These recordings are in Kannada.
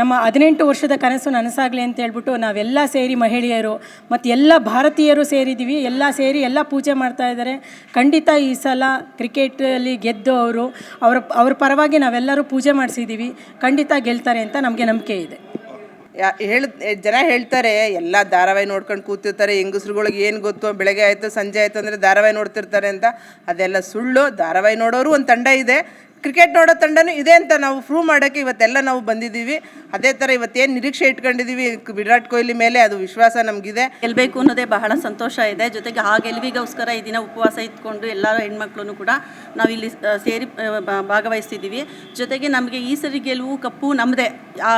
ನಮ್ಮ ಹದಿನೆಂಟು ವರ್ಷದ ಕನಸು ನನಸಾಗಲಿ ಅಂತ ಹೇಳ್ಬಿಟ್ಟು ನಾವೆಲ್ಲ ಸೇರಿ ಮಹಿಳೆಯರು ಮತ್ತು ಎಲ್ಲ ಭಾರತೀಯರು ಸೇರಿದ್ದೀವಿ ಎಲ್ಲ ಸೇರಿ ಎಲ್ಲ ಪೂಜೆ ಮಾಡ್ತಾ ಇದ್ದಾರೆ. ಖಂಡಿತ ಈ ಸಲ ಕ್ರಿಕೆಟಲ್ಲಿ ಗೆದ್ದು ಅವರು, ಅವರ, ಅವ್ರ ಪರವಾಗಿ ನಾವೆಲ್ಲರೂ ಪೂಜೆ ಮಾಡಿಸಿದ್ದೀವಿ ಖಂಡಿತ ಗೆಲ್ತಾರೆ ಅಂತ ನಮಗೆ ನಂಬಿಕೆ ಇದೆ. ಹೇಳ ಜನ ಹೇಳ್ತಾರೆ, ಎಲ್ಲ ಧಾರಾವಾಹಿ ನೋಡ್ಕೊಂಡು ಕೂತಿರ್ತಾರೆ, ಹೆಂಗಸ್ರುಗಳಿಗೆ ಏನು ಗೊತ್ತು, ಬೆಳಗ್ಗೆ ಆಯಿತು, ಸಂಜೆ ಆಯಿತು ಅಂದರೆ ಧಾರಾವಾಹಿ ನೋಡ್ತಿರ್ತಾರೆ ಅಂತ. ಅದೆಲ್ಲ ಸುಳ್ಳು, ಧಾರಾವಾಹಿ ನೋಡೋರು ಒಂದು ತಂಡ ಇದೆ. ಕ್ರಿಕೆಟ್ ನೋಡೋ ತಂಡನೂ ಇದೆ ಅಂತ ನಾವು ಪ್ರೂವ್ ಮಾಡೋಕ್ಕೆ ಇವತ್ತೆಲ್ಲ ನಾವು ಬಂದಿದ್ದೀವಿ. ಅದೇ ಥರ ಇವತ್ತೇನು ನಿರೀಕ್ಷೆ ಇಟ್ಕೊಂಡಿದ್ದೀವಿ ವಿರಾಟ್ ಕೊಹ್ಲಿ ಮೇಲೆ ಅದು ವಿಶ್ವಾಸ ನಮಗಿದೆ. ಗೆಲ್ಲಬೇಕು ಅನ್ನೋದೇ ಬಹಳ ಸಂತೋಷ ಇದೆ. ಜೊತೆಗೆ ಆ ಗೆಲುವಿಗೋಸ್ಕರ ಈ ದಿನ ಉಪವಾಸ ಇಟ್ಕೊಂಡು ಎಲ್ಲ ಹೆಣ್ಮಕ್ಳು ಕೂಡ ನಾವು ಇಲ್ಲಿ ಸೇರಿ ಭಾಗವಹಿಸ್ತಿದ್ದೀವಿ. ಜೊತೆಗೆ ನಮಗೆ ಈ ಸರಿ ಗೆಲುವು ಕಪ್ಪು ನಮ್ಮದೇ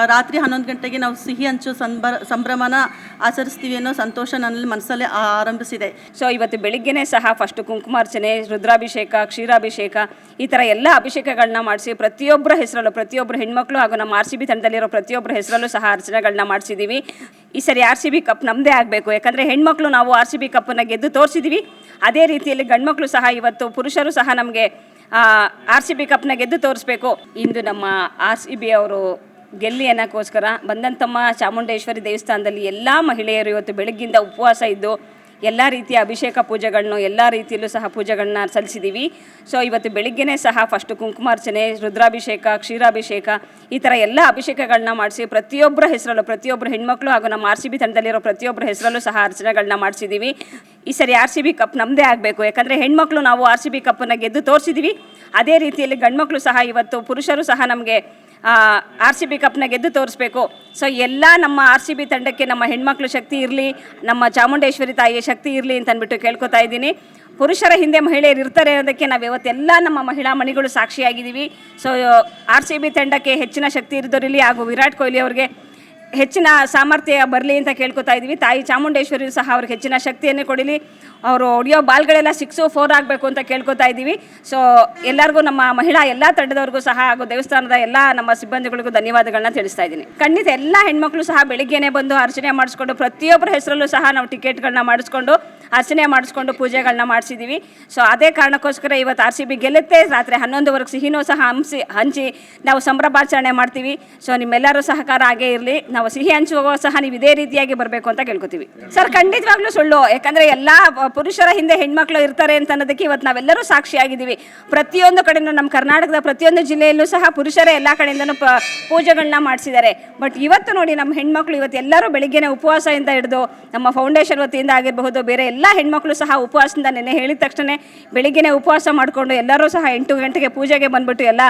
ರಾತ್ರಿ ಹನ್ನೊಂದು ಗಂಟೆಗೆ ನಾವು ಸಿಹಿ ಹಂಚು ಸಂಬರ ಸಂಭ್ರಮನ ಆಚರಿಸ್ತೀವಿ ಅನ್ನೋ ಸಂತೋಷ ನನ್ನಲ್ಲಿ ಮನಸ್ಸಲ್ಲೇ ಆ- ಆರಂಭಿಸಿದೆ. ಸೊ ಇವತ್ತು ಬೆಳಿಗ್ಗೆನೇ ಸಹ ಫಸ್ಟ್ ಕುಂಕುಮಾರ್ಚನೆ ರುದ್ರಾಭಿಷೇಕ ಕ್ಷೀರಾಭಿಷೇಕ ಈ ಥರ ಎಲ್ಲ ಅಭಿಷೇಕಗಳನ್ನ ಮಾಡಿಸಿ ಪ್ರತಿಯೊಬ್ಬರ ಹೆಸರಲ್ಲೂ ಪ್ರತಿಯೊಬ್ಬರು ಹೆಣ್ಮಕ್ಳು ಹಾಗೂ ನಮ್ಮ ಆರ್ ಸಿ ಬಿ ತಂಡದಲ್ಲಿರೋ ಪ್ರತಿಯೊಬ್ಬರ ಹೆಸರಲ್ಲೂ ಸಹ ಅರ್ಚನೆಗಳನ್ನ ಮಾಡಿಸಿದ್ದೀವಿ ಈ ಸರಿ ಆರ್ ಸಿ ಬಿ ಕಪ್ ನಮ್ಮದೇ ಆಗಬೇಕು. ಯಾಕಂದರೆ ಹೆಣ್ಮಕ್ಳು ನಾವು ಆರ್ ಸಿ ಬಿ ಕಪ್ಪನ್ನು ಗೆದ್ದು ತೋರಿಸಿದ್ದೀವಿ ಅದೇ ರೀತಿಯಲ್ಲಿ ಗಂಡ್ಮಕ್ಳು ಸಹ ಇವತ್ತು, ಪುರುಷರು ಸಹ ನಮಗೆ ಆರ್ ಸಿ ಬಿ ಕಪ್ನ ಗೆದ್ದು ತೋರಿಸ್ಬೇಕು. ಇಂದು ನಮ್ಮ ಆರ್ ಸಿ ಬಿ ಅವರು ಗೆಲ್ಲಿ ಅನ್ನೋಕ್ಕೋಸ್ಕರ ಬಂದಂತಮ್ಮ ಚಾಮುಂಡೇಶ್ವರಿ ದೇವಸ್ಥಾನದಲ್ಲಿ ಎಲ್ಲ ಮಹಿಳೆಯರು ಇವತ್ತು ಬೆಳಗ್ಗಿಂದ ಉಪವಾಸ ಇದ್ದು ಎಲ್ಲ ರೀತಿಯ ಅಭಿಷೇಕ ಪೂಜೆಗಳನ್ನು ಎಲ್ಲ ರೀತಿಯಲ್ಲೂ ಸಹ ಪೂಜೆಗಳನ್ನ ಸಲ್ಲಿಸಿದ್ದೀವಿ ಸೊ ಇವತ್ತು ಬೆಳಿಗ್ಗೆನೇ ಸಹ ಫಸ್ಟ್ ಕುಂಕುಮಾರ್ಚನೆ, ರುದ್ರಾಭಿಷೇಕ, ಕ್ಷೀರಾಭಿಷೇಕ ಈ ಥರ ಎಲ್ಲ ಅಭಿಷೇಕಗಳನ್ನ ಮಾಡಿಸಿ ಪ್ರತಿಯೊಬ್ಬರ ಹೆಸರಲ್ಲೂ ಪ್ರತಿಯೊಬ್ಬರು ಹೆಣ್ಮಕ್ಳು ಹಾಗೂ ನಮ್ಮ ಆರ್ ಸಿ ಬಿ ತಂಡದಲ್ಲಿರೋ ಪ್ರತಿಯೊಬ್ಬರ ಹೆಸರಲ್ಲೂ ಸಹ ಅರ್ಚನೆಗಳನ್ನ ಮಾಡಿಸಿದ್ದೀವಿ ಈ ಸರಿ ಆರ್ ಸಿ ಬಿ ಕಪ್ ನಮ್ಮದೇ ಆಗಬೇಕು. ಯಾಕಂದರೆ ಹೆಣ್ಮಕ್ಳು ನಾವು ಆರ್ ಸಿ ಬಿ ಕಪ್ಪನ್ನು ಗೆದ್ದು ತೋರಿಸಿದ್ದೀವಿ ಅದೇ ರೀತಿಯಲ್ಲಿ ಗಂಡ್ಮಕ್ಳು ಸಹ ಇವತ್ತು ಪುರುಷರು ಸಹ ನಮಗೆ ಆರ್ ಸಿ ಬಿ ಕಪ್ನ ಗೆದ್ದು ತೋರಿಸ್ಬೇಕು. ಸೊ ಎಲ್ಲ ನಮ್ಮ ಆರ್ ಸಿ ಬಿ ತಂಡಕ್ಕೆ ನಮ್ಮ ಹೆಣ್ಮಕ್ಳು ಶಕ್ತಿ ಇರಲಿ, ನಮ್ಮ ಚಾಮುಂಡೇಶ್ವರಿ ತಾಯಿಯ ಶಕ್ತಿ ಇರಲಿ ಅಂತ ಅಂದ್ಬಿಟ್ಟು ಕೇಳ್ಕೊತಾ ಇದ್ದೀನಿ. ಪುರುಷರ ಹಿಂದೆ ಮಹಿಳೆಯರು ಇರ್ತಾರೆ ಅನ್ನೋದಕ್ಕೆ ನಾವು ಇವತ್ತೆಲ್ಲ ನಮ್ಮ ಮಹಿಳಾ ಮಣಿಗಳು ಸಾಕ್ಷಿಯಾಗಿದ್ದೀವಿ. ಸೊ ಆರ್ ಸಿ ಬಿ ತಂಡಕ್ಕೆ ಹೆಚ್ಚಿನ ಶಕ್ತಿ ಇರಿದೋರಿಲಿ ಹಾಗೂ ವಿರಾಟ್ ಕೊಹ್ಲಿ ಅವ್ರಿಗೆ ಹೆಚ್ಚಿನ ಸಾಮರ್ಥ್ಯ ಬರಲಿ ಅಂತ ಕೇಳ್ಕೊತಾ ಇದ್ದೀವಿ. ತಾಯಿ ಚಾಮುಂಡೇಶ್ವರಿ ಸಹ ಅವ್ರಿಗೆ ಹೆಚ್ಚಿನ ಶಕ್ತಿಯನ್ನು ಕೊಡಲಿ. ಅವರು ಹೊಡಿಯೋ ಬಾಲ್ಗಳೆಲ್ಲ ಸಿಕ್ಸು ಫೋರ್ ಆಗಬೇಕು ಅಂತ ಕೇಳ್ಕೊತಾ ಇದ್ದೀವಿ. ಸೊ ಎಲ್ಲರಿಗೂ ನಮ್ಮ ಮಹಿಳಾ ಎಲ್ಲ ತಂಡದವ್ರಿಗೂ ಸಹ ಹಾಗೂ ದೇವಸ್ಥಾನದ ಎಲ್ಲ ನಮ್ಮ ಸಿಬ್ಬಂದಿಗಳಿಗೂ ಧನ್ಯವಾದಗಳನ್ನ ತಿಳಿಸ್ತಾ ಇದ್ದೀನಿ. ಖಂಡಿತ ಎಲ್ಲ ಹೆಣ್ಮಕ್ಳು ಸಹ ಬೆಳಿಗ್ಗೆನೆ ಬಂದು ಅರ್ಚನೆ ಮಾಡಿಸ್ಕೊಂಡು ಪ್ರತಿಯೊಬ್ಬರ ಹೆಸರಲ್ಲೂ ಸಹ ನಾವು ಟಿಕೆಟ್ಗಳನ್ನ ಮಾಡಿಸ್ಕೊಂಡು ಅರ್ಚನೆ ಮಾಡಿಸ್ಕೊಂಡು ಪೂಜೆಗಳನ್ನ ಮಾಡಿಸಿದ್ದೀವಿ ಸೊ ಅದೇ ಕಾರಣಕ್ಕೋಸ್ಕರ ಇವತ್ತು ಆರ್ ಸಿ ಬಿ ಗೆಲ್ಲುತ್ತೆ. ರಾತ್ರಿ ಹನ್ನೊಂದುವರೆಗೆ ಸಿಹಿನೂ ಸಹ ಹಂಸಿ, ಹಂಚಿ ನಾವು ಸಂಭ್ರಮಾಚರಣೆ ಮಾಡ್ತೀವಿ. ಸೊ ನಿಮ್ಮೆಲ್ಲರೂ ಸಹಕಾರ ಹಾಗೆ ಇರಲಿ. ನಾವು ಸಿಹಿ ಹಂಚುವ ಸಹ ನೀವು ಇದೇ ರೀತಿಯಾಗಿ ಬರಬೇಕು ಅಂತ ಕೇಳ್ಕೊತೀವಿ. ಸರ್ ಖಂಡಿತವಾಗ್ಲೂ ಸುಳ್ಳು. ಯಾಕಂದರೆ ಎಲ್ಲ ಪುರುಷರ ಹಿಂದೆ ಹೆಣ್ಮಕ್ಳು ಇರ್ತಾರೆ ಅಂತ ಅನ್ನೋದಕ್ಕೆ ಇವತ್ತು ನಾವೆಲ್ಲರೂ ಸಾಕ್ಷಿಯಾಗಿದ್ದೀವಿ. ಪ್ರತಿಯೊಂದು ಕಡೆಯೂ ನಮ್ಮ ಕರ್ನಾಟಕದ ಪ್ರತಿಯೊಂದು ಜಿಲ್ಲೆಯಲ್ಲೂ ಸಹ ಪುರುಷರೇ ಎಲ್ಲ ಕಡೆಯಿಂದನೂ ಪ ಪೂಜೆಗಳನ್ನ ಮಾಡಿಸಿದ್ದಾರೆ. ಬಟ್ ಇವತ್ತು ನೋಡಿ ನಮ್ಮ ಹೆಣ್ಮಕ್ಳು ಇವತ್ತು ಎಲ್ಲರೂ ಬೆಳಿಗ್ಗೆನೇ ಉಪವಾಸದಿಂದ ಹಿಡಿದು, ನಮ್ಮ ಫೌಂಡೇಶನ್ ವತಿಯಿಂದ ಆಗಿರಬಹುದು, ಬೇರೆ ಎಲ್ಲ ಹೆಣ್ಮಕ್ಳು ಸಹ ಉಪವಾಸದಿಂದ ನೆನೆ ಹೇಳಿದ ತಕ್ಷಣ ಬೆಳಿಗ್ಗೆ ಉಪವಾಸ ಮಾಡಿಕೊಂಡು ಎಲ್ಲರೂ ಸಹ ಎಂಟು ಗಂಟೆಗೆ ಪೂಜೆಗೆ ಬಂದ್ಬಿಟ್ಟು ಎಲ್ಲ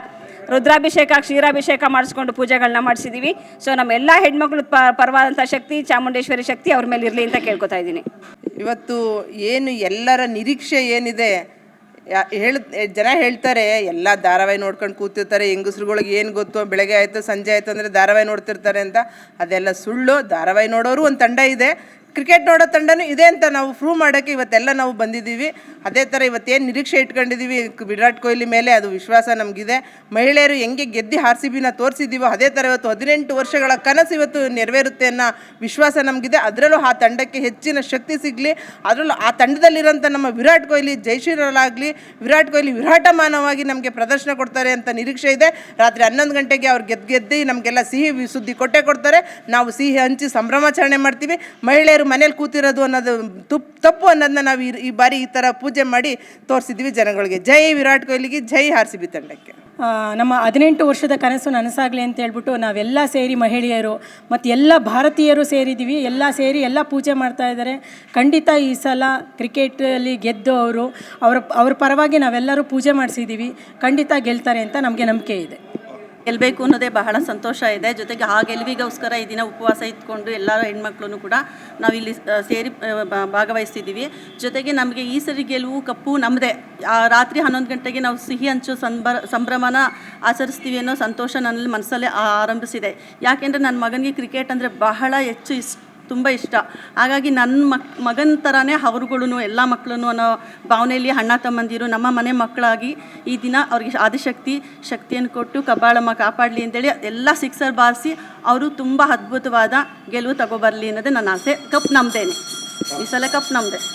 ರುದ್ರಾಭಿಷೇಕ, ಕ್ಷೀರಾಭಿಷೇಕ ಮಾಡಿಸ್ಕೊಂಡು ಪೂಜೆಗಳನ್ನ ಮಾಡಿಸಿದ್ದೀವಿ ಸೊ ನಮ್ಮ ಎಲ್ಲ ಹೆಣ್ಮಕ್ಳು ಪ ಪರವಾದಂಥ ಶಕ್ತಿ, ಚಾಮುಂಡೇಶ್ವರಿ ಶಕ್ತಿ ಅವ್ರ ಮೇಲೆ ಇರಲಿ ಅಂತ ಕೇಳ್ಕೊತಾ ಇದ್ದೀನಿ. ಇವತ್ತು ಏನು ಎಲ್ಲರ ನಿರೀಕ್ಷೆ ಏನಿದೆ? ಹೇಳ್, ಜನ ಹೇಳ್ತಾರೆ, ಎಲ್ಲ ಧಾರಾವಾಹಿ ನೋಡ್ಕೊಂಡು ಕೂತಿರ್ತಾರೆ, ಹೆಂಗಸ್ರುಗಳಿಗೆ ಏನು ಗೊತ್ತು, ಬೆಳಗ್ಗೆ ಆಯಿತು, ಸಂಜೆ ಆಯಿತು ಅಂದರೆ ಧಾರಾವಾಹಿ ನೋಡ್ತಿರ್ತಾರೆ ಅಂತ. ಅದೆಲ್ಲ ಸುಳ್ಳು, ಧಾರಾವಾಹಿ ನೋಡೋರು ಒಂದು ತಂಡ ಇದೆ. ಕ್ರಿಕೆಟ್ ನೋಡೋ ತಂಡನೂ ಇದೆ ಅಂತ ನಾವು ಪ್ರೂವ್ ಮಾಡೋಕ್ಕೆ ಇವತ್ತೆಲ್ಲ ನಾವು ಬಂದಿದ್ದೀವಿ. ಅದೇ ಥರ ಇವತ್ತೇನು ನಿರೀಕ್ಷೆ ಇಟ್ಕೊಂಡಿದ್ದೀವಿ ವಿರಾಟ್ ಕೊಹ್ಲಿ ಮೇಲೆ, ಅದು ವಿಶ್ವಾಸ ನಮಗಿದೆ. ಮಹಿಳೆಯರು ಹೆಂಗೆ ಗೆದ್ದು ಆರ್ ಸಿ ಬಿನ ತೋರಿಸಿದ್ದೀವೋ, ಅದೇ ಥರ ಇವತ್ತು ಹದಿನೆಂಟು ವರ್ಷಗಳ ಕನಸು ಇವತ್ತು ನೆರವೇರುತ್ತೆ ಅನ್ನೋ ವಿಶ್ವಾಸ ನಮಗಿದೆ. ಅದರಲ್ಲೂ ಆ ತಂಡಕ್ಕೆ ಹೆಚ್ಚಿನ ಶಕ್ತಿ ಸಿಗಲಿ, ಅದರಲ್ಲೂ ಆ ತಂಡದಲ್ಲಿರೋಂಥ ನಮ್ಮ ವಿರಾಟ್ ಕೊಹ್ಲಿ ಜೈಶ್ರೀರಲ್ಲಾಗಲಿ ವಿರಾಟ್ ಕೊಹ್ಲಿ ವಿರಾಟಮಾನವಾಗಿ ನಮಗೆ ಪ್ರದರ್ಶನ ಕೊಡ್ತಾರೆ ಅಂತ ನಿರೀಕ್ಷೆ ಇದೆ. ರಾತ್ರಿ ಹನ್ನೊಂದು ಗಂಟೆಗೆ ಅವ್ರು ಗೆದ್ದು ಗೆದ್ದು ನಮಗೆಲ್ಲ ಸಿಹಿ ಸುದ್ದಿ ಕೊಟ್ಟೆ ಕೊಡ್ತಾರೆ. ನಾವು ಸಿಹಿ ಹಂಚಿ ಸಂಭ್ರಮಾಚರಣೆ ಮಾಡ್ತೀವಿ. ಮಹಿಳೆಯರು ಮನೇಲಿ ಕೂತಿರೋದು ಅನ್ನೋದು ತುಪ್, ತಪ್ಪು ಅನ್ನೋದನ್ನ ನಾವು ಈ- ಬಾರಿ ಈ ಥರ ಪೂಜೆ ಮಾಡಿ ತೋರಿಸಿದ್ವಿ ಜನಗಳಿಗೆ. ಜೈ ವಿರಾಟ್ ಕೊಹ್ಲಿಗೆ ಜೈ ಆರ್ ಸಿ ಬಿ ತಂಡಕ್ಕೆ. ನಮ್ಮ ಹದಿನೆಂಟು ವರ್ಷದ ಕನಸು ನನಸಾಗಲಿ ಅಂತ ಹೇಳ್ಬಿಟ್ಟು ನಾವೆಲ್ಲ ಸೇರಿ ಮಹಿಳೆಯರು ಮತ್ತು ಎಲ್ಲ ಭಾರತೀಯರು ಸೇರಿದ್ದೀವಿ ಎಲ್ಲ ಸೇರಿ ಎಲ್ಲ ಪೂಜೆ ಮಾಡ್ತಾ ಇದ್ದಾರೆ. ಖಂಡಿತ ಈ ಸಲ ಕ್ರಿಕೆಟಲ್ಲಿ ಗೆದ್ದು ಅವರು, ಅವರ, ಅವ್ರ ಪರವಾಗಿ ನಾವೆಲ್ಲರೂ ಪೂಜೆ ಮಾಡಿಸಿದ್ದೀವಿ ಖಂಡಿತ ಗೆಲ್ತಾರೆ ಅಂತ ನಮಗೆ ನಂಬಿಕೆ ಇದೆ. ಗೆಲ್ಲಬೇಕು ಅನ್ನೋದೇ ಬಹಳ ಸಂತೋಷ ಇದೆ. ಜೊತೆಗೆ ಆ ಗೆಲುವಿಗೋಸ್ಕರ ಈ ದಿನ ಉಪವಾಸ ಇದ್ಕೊಂಡು ಎಲ್ಲರ ಹೆಣ್ಮಕ್ಳು ಕೂಡ ನಾವು ಇಲ್ಲಿ ಸೇರಿ ಭಾಗವಹಿಸ್ತಿದ್ದೀವಿ. ಜೊತೆಗೆ ನಮಗೆ ಈ ಸರಿ ಗೆಲುವು ಕಪ್ಪು ನಮ್ಮದೇ ರಾತ್ರಿ ಹನ್ನೊಂದು ಗಂಟೆಗೆ ನಾವು ಸಿಹಿ ಹಂಚು ಸಂಭ್ರ ಸಂಭ್ರಮನ ಆಚರಿಸ್ತೀವಿ ಅನ್ನೋ ಸಂತೋಷ ನನ್ನಲ್ಲಿ ಮನಸ್ಸಲ್ಲೇ ಆರಂಭಿಸಿದೆ. ಯಾಕೆಂದರೆ ನನ್ನ ಮಗನಿಗೆ ಕ್ರಿಕೆಟ್ ಅಂದರೆ ಬಹಳ ಹೆಚ್ಚು ಇಷ್ಟ. ತುಂಬ ಇಷ್ಟ. ಹಾಗಾಗಿ ನನ್ನ ಮಕ್, ಮಗನ ಥರನೇ ಅವ್ರುಗಳು ಎಲ್ಲ ಮಕ್ಕಳೂ ಅನ್ನೋ ಭಾವನೆಯಲ್ಲಿ ಅಣ್ಣ, ತಮ್ಮಂದಿರು, ನಮ್ಮ ಮನೆ ಮಕ್ಕಳಾಗಿ ಈ ದಿನ ಅವ್ರಿಗೆ ಆದಿಶಕ್ತಿ, ಶಕ್ತಿಯನ್ನು ಕೊಟ್ಟು ಕಬ್ಬಾಳಮ್ಮ ಕಾಪಾಡಲಿ ಅಂತೇಳಿ ಎಲ್ಲ ಸಿಕ್ಸರ್ ಬಾರಿಸಿ ಅವರು ತುಂಬ ಅದ್ಭುತವಾದ ಗೆಲುವು ತಗೊಬರಲಿ ಅನ್ನೋದೇ ನನ್ನ ಆಸೆ. ಕಪ್ ನಮ್ಮದೇನೆ ಈ ಸಲ ಕಪ್ ನಮ್ಮದೇ